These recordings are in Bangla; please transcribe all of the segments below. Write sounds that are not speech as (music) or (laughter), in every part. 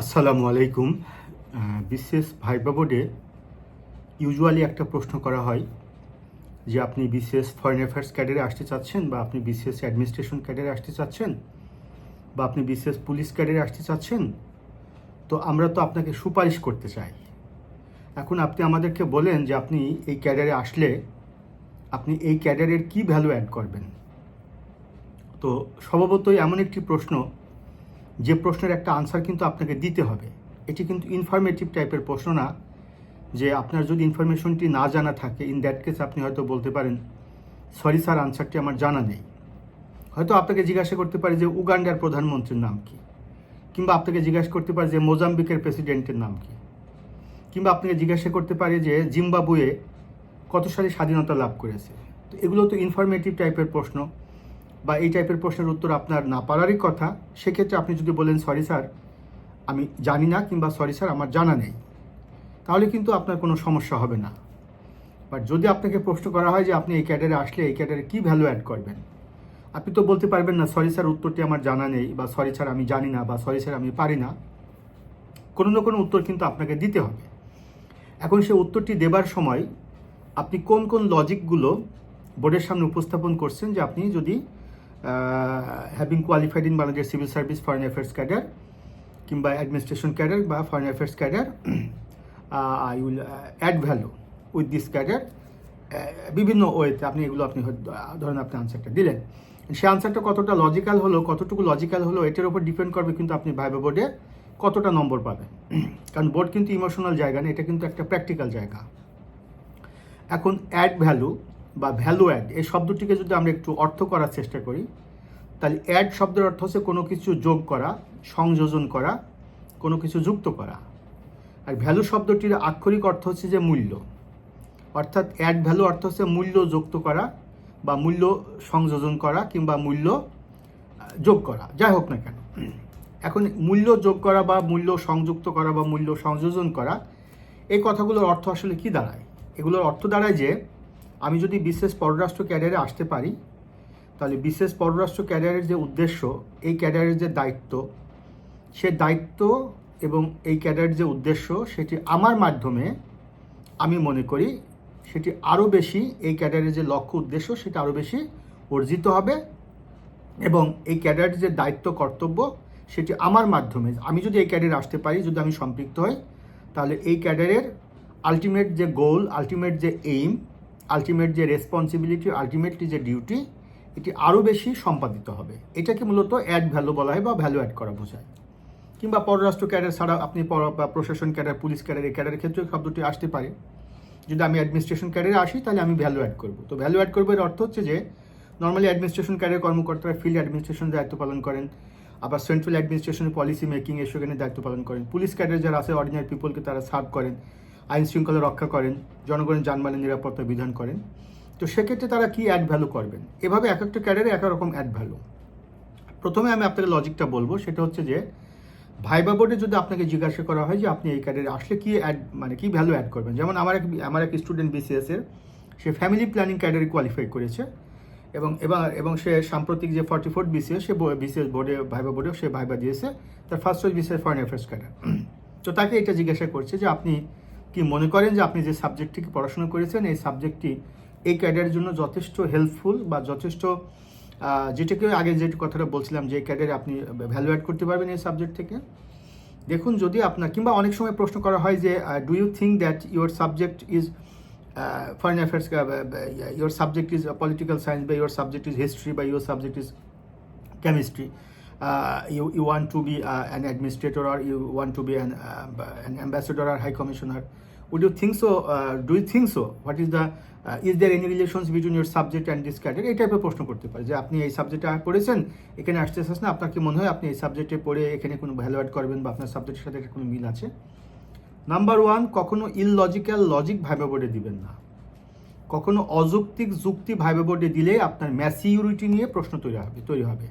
আসসালামু আলাইকুম। বিশেষ ভাইবা বোর্ডে ইউজুয়ালি একটা প্রশ্ন করা হয় যে আপনি বিশেষ ফরেন অ্যাফেয়ার্স ক্যাডারে আসতে চাচ্ছেন বা আপনি বিশেষ অ্যাডমিনিস্ট্রেশন ক্যাডারে আসতে চাচ্ছেন বা আপনি বিশেষ পুলিশ ক্যাডারে আসতে চাচ্ছেন, তো আমরা তো আপনাকে সুপারিশ করতে চাই। এখন আপনি আমাদেরকে বলেন যে আপনি এই ক্যাডারে আসলে আপনি এই ক্যাডারের কি ভ্যালু অ্যাড করবেন। তো স্বভাবতই এমন একটি প্রশ্ন যে প্রশ্নের একটা আনসার কিন্তু আপনাকে দিতে হবে। এটি কিন্তু ইনফরমেটিভ টাইপের প্রশ্ন না, যে আপনার যদি ইনফরমেশনটি না জানা থাকে ইন দ্যাট কেস আপনি হয়তো বলতে পারেন সরি স্যার আনসারটি আমার জানা নেই। হয়তো আপনাকে জিজ্ঞাসা করতে পারে যে, উগান্ডার প্রধানমন্ত্রীর নাম কি? কিংবা আপনাকে জিজ্ঞাসা করতে পারে যে, মোজাম্বিকের প্রেসিডেন্টের নাম কি? কিংবা আপনাকে জিজ্ঞাসা করতে পারে যে, জিম্বাবুয়ে কত সালে স্বাধীনতা লাভ করেছে? তো এগুলো তো ইনফরমেটিভ টাইপের প্রশ্ন। বা এই টাইপের প্রশ্নের উত্তর আপনার না পারারই কথা, সেক্ষেত্রে আপনি যদি বলেন, সরি স্যার, আমি জানি না কিংবা সরি স্যার, আমার জানা নেই, তাহলে কিন্তু আপনার কোনো সমস্যা হবে না। বাট যদি আপনাকে প্রশ্ন করা হয় যে আপনি এই ক্যাডারে আসলে এই ক্যাডারে কী ভ্যালু অ্যাড করবেন, আপনি তো বলতে পারবেন না, সরি স্যার, উত্তরটি আমার জানা নেই, বা, সরি স্যার, আমি জানি না, বা, সরি স্যার, আমি পারি না, কোনো না কোনো উত্তর কিন্তু আপনাকে দিতে হবে। এখন সে উত্তরটি দেবার সময় আপনি কোন কোন লজিকগুলো বোর্ডের সামনে উপস্থাপন করছেন যে আপনি যদি having qualified in Bangladesh civil service foreign affairs cadre কিংবা অ্যাডমিনিস্ট্রেশন ক্যাডার বা foreign affairs cadre I will add value with this cadre বিভিন্ন ওয়েতে আপনি এগুলো আপনি ধরেন আপনি আনসারটা দিলেন। সে আনসারটা কতটা লজিক্যাল হলো, কতটুকু লজিক্যাল হলো, এটার উপর ডিপেন্ড করবে কিন্তু আপনি ভাইবা বোর্ডে কতটা নম্বর পাবেন। (clears throat) কারণ বোর্ড কিন্তু ইমোশনাল জায়গা না, এটা কিন্তু একটা প্র্যাকটিক্যাল জায়গা। এখন অ্যাড ভ্যালু বা ভ্যালু অ্যাড এই শব্দটিকে যদি আমরা একটু অর্থ করার চেষ্টা করি, তাহলে অ্যাড শব্দের অর্থ হচ্ছে কোনো কিছু যোগ করা, সংযোজন করা, কোনো কিছু যুক্ত করা। আর ভ্যালু শব্দটির আক্ষরিক অর্থ হচ্ছে যে মূল্য। অর্থাৎ অ্যাড ভ্যালু অর্থ হচ্ছে মূল্য যুক্ত করা বা মূল্য সংযোজন করা কিংবা মূল্য যোগ করা, যাই হোক না কেন। এখন মূল্য যোগ করা বা মূল্য সংযুক্ত করা বা মূল্য সংযোজন করা, এই কথাগুলোর অর্থ আসলে কি দাঁড়ায়? এগুলোর অর্থ দাঁড়ায় যে আমি যদি বিশেষ পররাষ্ট্র ক্যারিয়ারে আসতে পারি, তাহলে বিশেষ পররাষ্ট্র ক্যারিয়ারের যে উদ্দেশ্য, এই ক্যারিয়ারের যে দায়িত্ব, সে দায়িত্ব এবং এই ক্যারিয়ারের যে উদ্দেশ্য, সেটি আমার মাধ্যমে আমি মনে করি সেটি আরও বেশি এই ক্যারিয়ারের যে লক্ষ্য উদ্দেশ্য, সেটা আরও বেশি অর্জিত হবে এবং এই ক্যাডারের যে দায়িত্ব, কর্তব্য, সেটি আমার মাধ্যমে, আমি যদি এই ক্যাডারে আসতে পারি, যদি আমি সম্পৃক্ত হই, তাহলে এই ক্যাডারের আলটিমেট যে গোল আলটিমেট যে এইম আলটিমেট যে রেসপন্সিবিলিটি আলটিমেটলি যে ডিউটি এটি আরও বেশি সম্পাদিত হবে। এটাকে মূলত অ্যাড ভ্যালু বলা হয় বা ভ্যালু অ্যাড করা বোঝায়। কিংবা পররাষ্ট্র ক্যাডার ছাড়া আপনি প্রশাসন ক্যাডার, পুলিশ ক্যাডার, এই ক্যাডারের ক্ষেত্রে শব্দটি আসতে পারে। যদি আমি অ্যাডমিনিস্ট্রেশন ক্যাডারে আসি, তাহলে আমি ভ্যালু অ্যাড করব। তো ভ্যালু অ্যাড করব এর অর্থ হচ্ছে যে নর্মালি অ্যাডমিনিস্ট্রেশন ক্যাডার কর্মকর্তারা ফিল্ড অ্যাডমিনিস্ট্রেশন দায়িত্ব পালন করেন, আবার সেন্ট্রাল অ্যাডমিনিস্ট্রেশনের পলিসি মেকিং এর সেখানে দায়িত্ব পালন করেন। পুলিশ ক্যাডার যারা আছে অর্ডিনারি পিপলকে তারা সার্ভ করেন। আইন শৃঙ্খলা রক্ষা করেন, জনগণের যানবাহনের নিরাপত্তা বিধান করেন। তো সেক্ষেত্রে তারা কি অ্যাড ভ্যালু করবেন? এভাবে এক একটা ক্যাডারে এক রকম অ্যাড ভ্যালু প্রথমে আমি আপনাকে লজিকটা বলব, সেটা হচ্ছে যে ভাইবা বোর্ডে যদি আপনাকে জিজ্ঞাসা করা হয় যে, আপনি এই ক্যাডারে আসলে কি অ্যাড মানে কি ভ্যালু অ্যাড করবেন? যেমন আমার এক আমার এক স্টুডেন্ট বিসিএস এর, সে ফ্যামিলি প্ল্যানিং ক্যাডারে কোয়ালিফাই করেছে। এবং এবার, এবং সে সাম্প্রতিক যে ফর্টি ফোর্থ বিসিএস সে বিসিএস বোর্ডে ভাইবা বোর্ডেও সে ভাইবা দিয়েছে, তার first choice BCS foreign affairs cadre. তো তাকে এটা জিজ্ঞাসা করছে যে, আপনি কি মনে করেন যে আপনি যে সাবজেক্টটিকে পড়াশোনা করেছেন এই সাবজেক্টটি এই ক্যাডারের জন্য যথেষ্ট হেল্পফুল বা যথেষ্ট যেটাকে আগে যে কথাটা বলছিলাম যে ক্যাডারে আপনি ভ্যালু অ্যাড করতে পারবেন এই সাবজেক্ট থেকে? দেখুন যদি আপনার কিংবা অনেক সময় প্রশ্ন করা হয় যে do you think that your subject is foreign affairs your subject is political science বা ইউর সাবজেক্ট ইজ হিস্ট্রি বা your subject is uh, you, you want to be uh, an administrator or you want to be an, uh, an ambassador or high commissioner. Would you think so? Uh, do you think so? What is the, uh, is there any relations between your subject and this career? এই টাইপের প্রশ্ন করতে পারে যে আপনি এই সাবজেক্টে পড়েছেন এখানে আসতে আসতে না আপনার কি মনে হয় আপনি এই সাবজেক্টে পড়ে এখানে কোনো ভ্যালু অ্যাড করবেন বা আপনার সাবজেক্টের সাথে কোনো মিল আছে নাম্বার ওয়ান কখনো ইললজিক্যাল লজিক ভাইবা বোর্ডে দিবেন না কখনো অযৌক্তিক যুক্তি ভাইবা বোর্ডে দিলে আপনার ম্যাসিউরিটি নিয়ে প্রশ্ন তৈরি হবে তৈরি হবে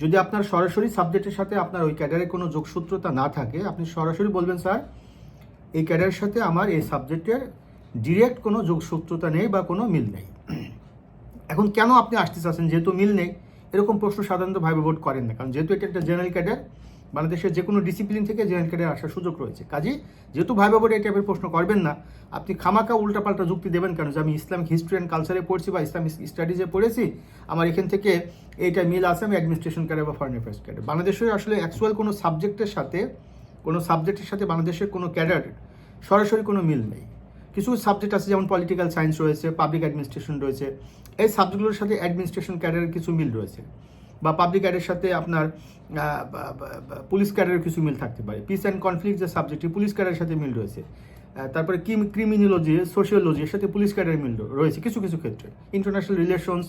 যদি আপনার সরাসরি সাবজেক্টের সাথে আপনার ওই ক্যাডারের কোনো যোগসূত্রতা না থাকে, আপনি সরাসরি বলবেন, স্যার, এই ক্যাডারের সাথে আমার এই সাবজেক্টের ডিরেক্ট কোনো যোগসূত্রতা নেই বা কোনো মিল নেই। এখন কেন আপনি আসতে চাচ্ছেন? যেহেতু মিল নেই, এরকম প্রশ্ন সাধারণত ভাইবা করেন না। কারণ যেহেতু এটা একটা জেনারেল ক্যাডার বাংলাদেশের যে কোনো ডিসিপ্লিন থেকে জেনারেল ক্যাডারে আসার সুযোগ রয়েছে। কাজেই যেহেতু ভাইবা বোর্ডে এই টাইপের প্রশ্ন করবেন না, আপনি খামাকা উল্টাপাল্টা যুক্তি দেবেন কেন যে আমি ইসলামিক হিস্ট্রি অ্যান্ড কালচারে পড়ছি বা ইসলামিক স্টাডিজে পড়েছি, আমার এখান থেকে এইটা মিল আছে আমি অ্যাডমিনিস্ট্রেশন ক্যাডার বা ফরেন অ্যাফেয়ার্স ক্যাডার বাংলাদেশের আসলে অ্যাকচুয়াল কোনো সাবজেক্টের সাথে, কোনো সাবজেক্টের সাথে বাংলাদেশের কোনো ক্যাডার সরাসরি কোনো মিল নেই। কিছু সাবজেক্ট আছে যেমন পলিটিক্যাল সায়েন্স রয়েছে পাবলিক অ্যাডমিনিস্ট্রেশন রয়েছে, এই সাবজেক্টগুলোর সাথে অ্যাডমিনিস্ট্রেশন ক্যাডারের কিছু মিল রয়েছে। বা পাবলিক ক্যাডের সাথে আপনার পুলিশ ক্যাডারের কিছু মিল থাকতে পারে। পিস অ্যান্ড কনফ্লিক্ট যে সাবজেক্টটি পুলিশ ক্যাডারের সাথে মিল রয়েছে। তারপরে তারপরে ক্রিমিনোলজি সোশিওলজির সাথে পুলিশ ক্যাডারের মিল রয়েছে কিছু কিছু ক্ষেত্রে। ইন্টারন্যাশনাল রিলেশনস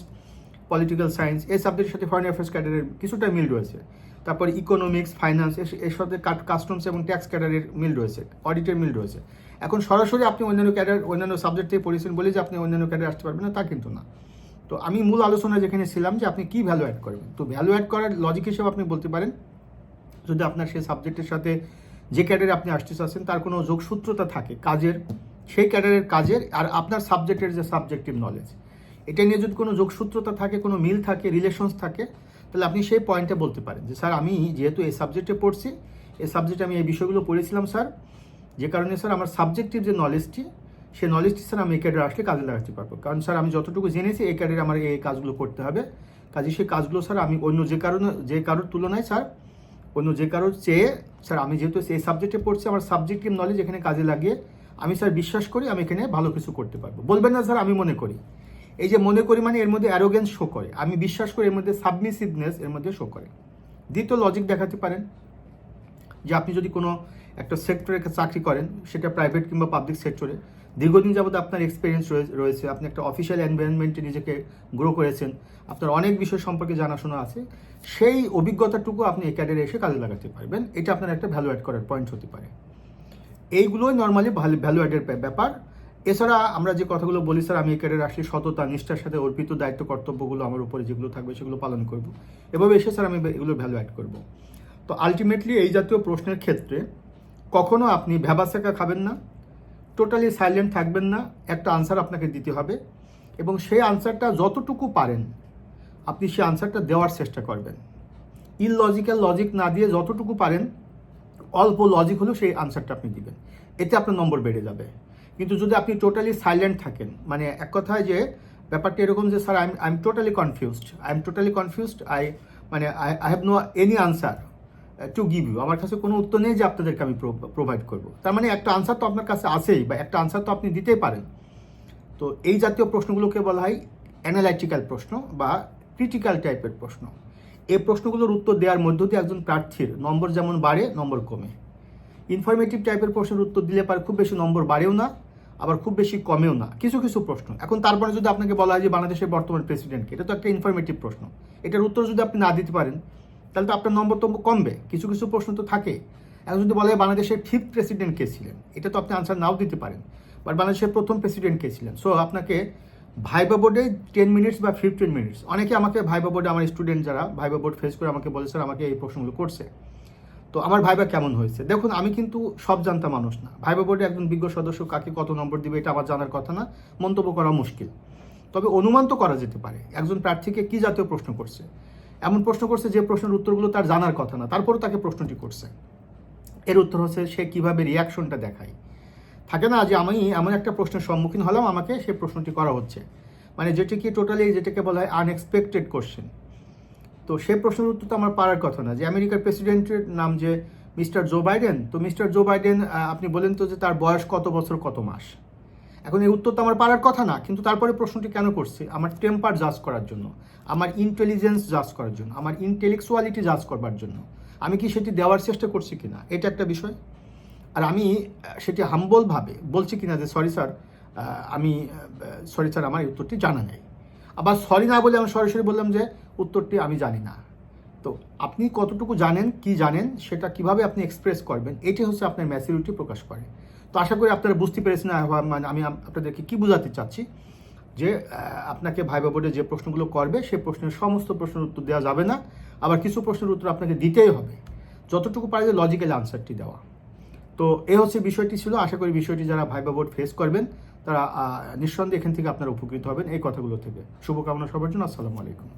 পলিটিক্যাল সায়েন্স এই সাবজেক্টের সাথে ফরেন অ্যাফেয়ার্স ক্যাডারের কিছুটা মিল রয়েছে। তারপর ইকোনমিক্স ফাইন্যান্স এর সাথে কাস্টমস এবং ট্যাক্স ক্যাডারের মিল রয়েছে অডিটের মিল রয়েছে। এখন সরাসরি আপনি অন্যান্য ক্যাডার অন্যান্য সাবজেক্ট থেকে পড়েছেন বলে যে আপনি অন্যান্য ক্যাডার আসতে পারবেন না, তা কিন্তু না। তো আমি মূল আলোচনা যেখানে ছিলাম যে আপনি কি ভ্যালু অ্যাড করবেন? তো ভ্যালু অ্যাড করার লজিক হিসেবে আপনি বলতে পারেন, যদি আপনার সেই সাবজেক্টের সাথে যে ক্যাডারে আপনি আসতে চাচ্ছেন, তার কোনো যোগসূত্রতা থাকে কাজের, সেই ক্যাডারের কাজের আর আপনার সাবজেক্টের যে সাবজেক্টিভ নলেজ এটা নিয়ে যদি কোনো যোগসূত্রতা থাকে, কোনো মিল থাকে রিলেশনস থাকে, তাহলে আপনি সেই পয়েন্টে বলতে পারেন যে, স্যার, আমি যেহেতু এই সাবজেক্টে পড়ছি, এই সাবজেক্টে আমি এই বিষয়গুলো পড়েছিলাম, স্যার, যে কারণে, স্যার, আমার সাবজেক্টিভ যে নলেজটি সেই নলেজটি স্যার আমি এই ক্যাডারে আসলে কাজে লাগাতে পারব। কারণ স্যার আমি যতটুকু জেনেছি এই ক্যাডারে আমার এই কাজগুলো করতে হবে। কাজে সেই কাজগুলো স্যার আমি অন্য যে কারণে, যে কারোর তুলনায় স্যার অন্য যে কারোর চেয়ে স্যার আমি যেহেতু সেই সাবজেক্টে পড়ছি, আমার সাবজেক্টিভ নলেজ এখানে কাজে লাগিয়ে আমি স্যার বিশ্বাস করি আমি এখানে ভালো কিছু করতে পারব। বলবেন না স্যার আমি মনে করি। এই যে মনে করি মানে এর মধ্যে অ্যারোগেন্স শো করে। আমি বিশ্বাস করি এর মধ্যে সাবমিসিভনেস এর মধ্যে শো করে। দ্বিতীয় লজিক দেখাতে পারেন। যে আপনি যদি কোনো একটা সেক্টরে চাকরি করেন, সেটা প্রাইভেট কিংবা পাবলিক সেক্টরে দীর্ঘদিন যাবত আপনার এক্সপিরিয়েন্স রয়েছে, আপনি একটা অফিসিয়াল এনভায়রনমেন্টে নিজেকে গ্রো করেছেন, আপনার অনেক বিষয় সম্পর্কে জানাশোনা আছে, সেই অভিজ্ঞতাটুকু আপনি এই ক্যাডারে এসে কাজে লাগাতে পারবেন, এটা আপনার একটা ভ্যালু অ্যাড করার পয়েন্ট হতে পারে। এইগুলোই নর্মালি ভ্যালু অ্যাডের ব্যাপার। এছাড়া আমরা যে কথাগুলো বলি, স্যার, আমি এই ক্যারিয়ার আসলে সততা, নিষ্ঠার সাথে অর্পিত দায়িত্ব, কর্তব্যগুলো আমার উপরে যেগুলো থাকবে সেগুলো পালন করব। এভাবে এসে, স্যার, আমি এগুলো ভ্যালু অ্যাড করব। তো আলটিমেটলি এই জাতীয় প্রশ্নের ক্ষেত্রে কখনো আপনি ভ্যাবাসেকা খাবেন না টোটালি সাইলেন্ট থাকবেন না, একটা আনসার আপনাকে দিতে হবে। এবং সেই আনসারটা যতটুকু পারেন, আপনি সেই আনসারটা দেওয়ার চেষ্টা করবেন। ইললজিক্যাল লজিক না দিয়ে যতটুকু পারেন, অল্প লজিক হলেও সেই আনসারটা আপনি দিবেন। এতে আপনার নম্বর বেড়ে যাবে। কিন্তু যদি আপনি টোটালি সাইলেন্ট থাকেন মানে এক কথায় যে ব্যাপারটা এরকম যে sir I I am totally confused I am totally confused I মানে I I have no any answer to give you আমার কাছে কোনো উত্তর নেই যে আপনাদেরকে আমি প্রোভাইড করব। তার মানে একটা আনসার তো আপনার কাছে আছেই, বা একটা আনসার তো আপনি দিতেই পারেন। তো এই জাতীয় প্রশ্নগুলোকে বলা হয় অ্যানালাইটিক্যাল প্রশ্ন বা ক্রিটিক্যাল টাইপের প্রশ্ন। এই প্রশ্নগুলোর উত্তর দেওয়ার মধ্য দিয়ে একজন প্রার্থীর নম্বর যেমন বাড়ে, নম্বর কমে। ইনফরমেটিভ টাইপের প্রশ্নের উত্তর দিলে পারে খুব বেশি নম্বর বাড়েও না, আবার খুব বেশি কমেও না। কিছু কিছু প্রশ্ন। এখন তারপরে যদি আপনাকে বলা হয় যে বাংলাদেশের বর্তমান প্রেসিডেন্টকে এটা তো একটা ইনফরমেটিভ প্রশ্ন। এটার উত্তর যদি আপনি না দিতে পারেন তাহলে তো আপনার নম্বর তো কমবে। কিছু কিছু প্রশ্ন তো থাকে। এখন যদি বলা বাংলাদেশের ফিফথ প্রেসিডেন্ট কে ছিলেন, এটা তো আপনি আনসার নাও দিতে পারেন। বাট বাংলাদেশের প্রথম প্রেসিডেন্ট কে ছিলেন। সো আপনাকে ভাইবা বোর্ডে টেন মিনিটস বা ফিফটিন মিনিটস অনেকে আমাকে ভাইবা বোর্ডে আমার স্টুডেন্ট যারা ভাইবা বোর্ড ফেস করে আমাকে বলে, স্যার, আমাকে এই প্রশ্নগুলো করছে। তো আমার ভাইবা কেমন হয়েছে? দেখুন, আমি কিন্তু সব জানতা মানুষ না। ভাইবা বোর্ডে একজন বিজ্ঞ সদস্য কাকে কত নম্বর দিবে, এটা আমার জানার কথা না। মন্তব্য করা মুশকিল। তবে অনুমান তো করা যেতে পারে। একজন প্রার্থীকে কি জাতীয় প্রশ্ন করছে? এমন প্রশ্ন করছে যে প্রশ্নের উত্তরগুলো তার জানার কথা না, তারপরও তাকে প্রশ্নটি করছে। এর উত্তর হচ্ছে সে কীভাবে রিয়াকশনটা দেখায়। থাকে না যে আমি এমন একটা প্রশ্নের সম্মুখীন হলাম, আমাকে সেই প্রশ্নটি করা হচ্ছে। মানে যেটি কি টোটালি যেটাকে বলা হয় আনএক্সপেক্টেড কোশ্চেন তো সেই প্রশ্নের উত্তর তো আমার পারার কথা না, যে আমেরিকার প্রেসিডেন্টের নাম যে মিস্টার জো বাইডেন, তো মিস্টার জো বাইডেন আপনি বলেন তো যে তার বয়স কত বছর, কত মাস? এখন এই উত্তর তো আমার পারার কথা না, কিন্তু তারপরে প্রশ্নটি কেন করছে? আমার টেম্পার জাজ করার জন্য, আমার ইন্টেলিজেন্স জাজ করার জন্য, আমার ইন্টেলেকচুয়ালিটি জাজ করবার জন্য। আমি কি সেটি দেওয়ার চেষ্টা করছি কিনা? এটা একটা বিষয়। আর আমি সেটি হাম্বলভাবে বলছি কিনা যে সরি স্যার আমি সরি স্যার আমার উত্তরটি জানা নেই। আবার সরি না বলে আমি সরাসরি বললাম যে, উত্তরটি আমি জানি না। তো আপনি কতটুকু জানেন, কি জানেন, সেটা কীভাবে আপনি এক্সপ্রেস করবেন, এটি হচ্ছে আপনার ম্যাচুরিটি প্রকাশ করে। তো আশা করি আপনারা বুঝতে পেরেছেন মানে আমি আপনাদেরকে কি বোঝাতে চাচ্ছি, যে আপনাকে ভাইবা বোর্ডে যে প্রশ্নগুলো করবে সেই প্রশ্নের সমস্ত প্রশ্নের উত্তর দেওয়া যাবে না, আবার কিছু প্রশ্নের উত্তর আপনাকে দিতেই হবে। যতটুকু পারে যে লজিক্যাল আনসারটি দেওয়া। তো এই হচ্ছে বিষয়টি ছিল। আশা করি বিষয়টি যারা ভাইবা বোর্ড ফেস করবেন, তারা নিঃসন্দেহে এখান থেকে আপনারা উপকৃত হবেন এই কথাগুলো থেকে। শুভকামনা সবার জন্য। আসসালামু আলাইকুম।